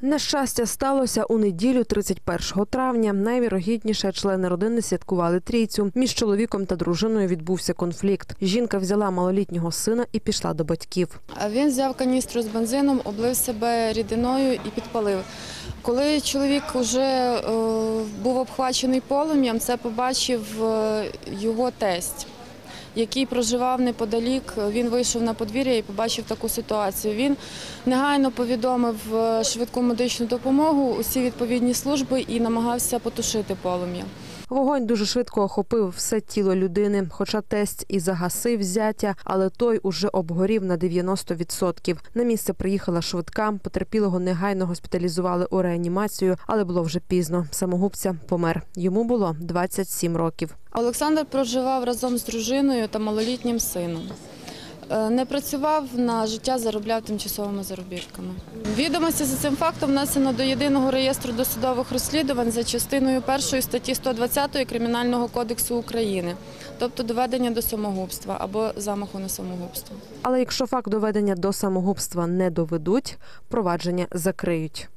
Нещастя сталося у неділю 31 травня. Найвірогідніше члени родини святкували трійцю. Між чоловіком та дружиною відбувся конфлікт. Жінка взяла малолітнього сина і пішла до батьків. Він взяв каністру з бензином, облив себе рідиною і підпалив. Коли чоловік вже е, був обхвачений полум'ям, це побачив е, його тесть, який проживав неподалік. Він вийшов на подвір'я і побачив таку ситуацію. Він негайно повідомив е, швидку медичну допомогу, усі відповідні служби і намагався потушити полум'я. Вогонь дуже швидко охопив все тіло людини, хоча тесть і загасив зятя, але той уже обгорів на 90%. На місце приїхала швидка, потерпілого негайно госпіталізували у реанімацію, але було вже пізно. Самогубця помер. Йому було 27 років. Олександр проживав разом з дружиною та малолітнім сином. Е, Не працював на життя, заробляв тимчасовими заробітками. Відомості за цим фактом внесено до єдиного реєстру досудових розслідувань за частиною першої статті 120 Кримінального кодексу України, тобто доведення до самогубства або замаху на самогубство. Але якщо факт доведення до самогубства не доведуть, провадження закриють.